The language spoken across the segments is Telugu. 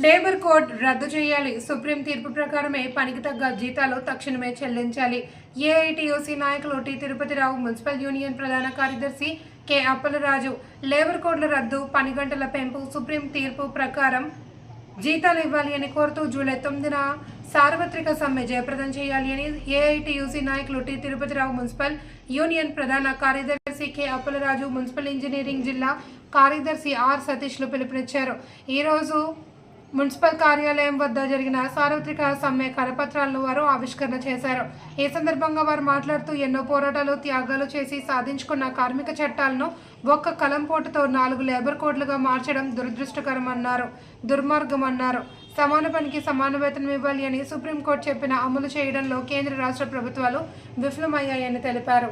లేబర్ కోడ్ రద్దు చేయాలి. సుప్రీం తీర్పు ప్రకారమే పనికి తగ్గ జీతాలు తక్షణమే చెల్లించాలి. ఏఐటియుసి నాయకులు టి తిరుపతిరావు మున్సిపల్ యూనియన్ ప్రధాన కార్యదర్శి కె అప్పలరాజు. లేబర్ కోడ్ల రద్దు పని గంటల పెంపు సుప్రీం తీర్పు ప్రకారం జీతాలు ఇవ్వాలి అని కోరుతూ జూలై తొమ్మిదిన సార్వత్రిక సమ్మె జయప్రదం చేయాలి అని ఏఐటియుసి నాయకులు టి తిరుపతిరావు మున్సిపల్ యూనియన్ ప్రధాన కార్యదర్శి కె అప్పలరాజు మున్సిపల్ ఇంజనీరింగ్ జిల్లా కార్యదర్శి ఆర్ సతీష్లు పిలుపునిచ్చారు. ఈరోజు మున్సిపల్ కార్యాలయం వద్ద జరిగిన సార్వత్రిక సమ్మె కరపత్రాలను వారు ఆవిష్కరణ చేశారు. ఈ సందర్భంగా వారు మాట్లాడుతూ ఎన్నో పోరాటాలు త్యాగాలు చేసి సాధించుకున్న కార్మిక చట్టాలను ఒక్క కలంపోటుతో నాలుగు లేబర్ కోడ్లుగా మార్చడం దురదృష్టకరమన్నారు. దుర్మార్గమన్నారు. దుర్మార్గం అన్నారు సమాన పనికి సమాన వేతనం ఇవ్వాలి అని సుప్రీంకోర్టు చెప్పిన అమలు చేయడంలో కేంద్ర రాష్ట్ర ప్రభుత్వాలు విఫలమయ్యాయని తెలిపారు.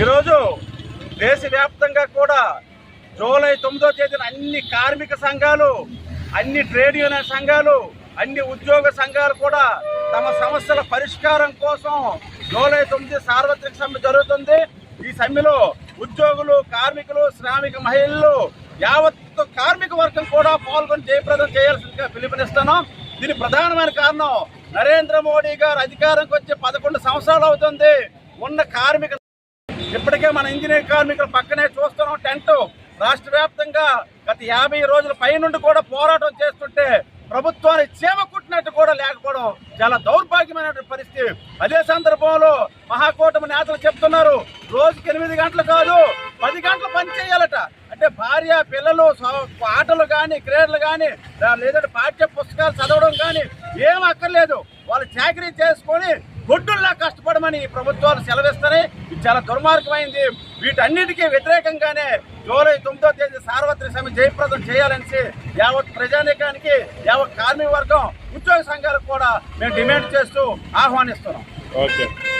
ఈరోజు దేశవ్యాప్తంగా కూడా జూలై తొమ్మిదో తేదీన అన్ని కార్మిక సంఘాలు అన్ని ట్రేడ్ యూనియన్ సంఘాలు అన్ని ఉద్యోగ సంఘాలు కూడా తమ సమస్యల పరిష్కారం కోసం జూలై తొమ్మిది సార్వత్రిక సమ్మె జరుగుతుంది. ఈ సమ్మెలో ఉద్యోగులు కార్మికులు శ్రామిక మహిళలు యావత్ కార్మిక వర్గం కూడా పాల్గొని జయప్రదం చేయాల్సిందిగా పిలుపునిస్తున్నాం. దీని ప్రధానమైన కారణం నరేంద్ర మోడీ గారు అధికారంకి వచ్చి పదకొండు సంవత్సరాలు అవుతుంది. ఉన్న కార్మిక ఇప్పటికే మన ఇంజనీర్ కార్మికులు పక్కనే చూస్తున్నాం. టెంట్ గత యాభై రోజుల పైనుండి కూడా పోరాటం చేస్తుంటే ప్రభుత్వాన్ని చేమకుట్టినట్టు కూడా లేకపోవడం చాలా దౌర్భాగ్యమైన పరిస్థితి. అదే సందర్భంలో మహాకూటమి నేతలు చెప్తున్నారు రోజుకి ఎనిమిది గంటలు కాదు పది గంటలు పని చేయాలట. అంటే భార్య పిల్లలు ఆటలు కానీ క్రీడలు కానీ లేదంటే పాఠ్య పుస్తకాలు చదవడం కానీ ఏం అక్కర్లేదు. వాళ్ళు చాకరీ చేసుకొని చేయమని ఈ ప్రభుత్వాలు సెలవిస్తాయి ఇది చాలా దుర్మార్గమైంది. వీటన్నిటికీ వ్యతిరేకంగానే జూలై తొమ్మిదో తేదీ సార్వత్రిక సమ్మె జయప్రదం చేయాలని యావత్ ప్రజానీకానికి యావత్ కార్మిక వర్గం ఉద్యోగ సంఘాలకు కూడా మేము డిమాండ్ చేస్తూ ఆహ్వానిస్తున్నాం. ఓకే.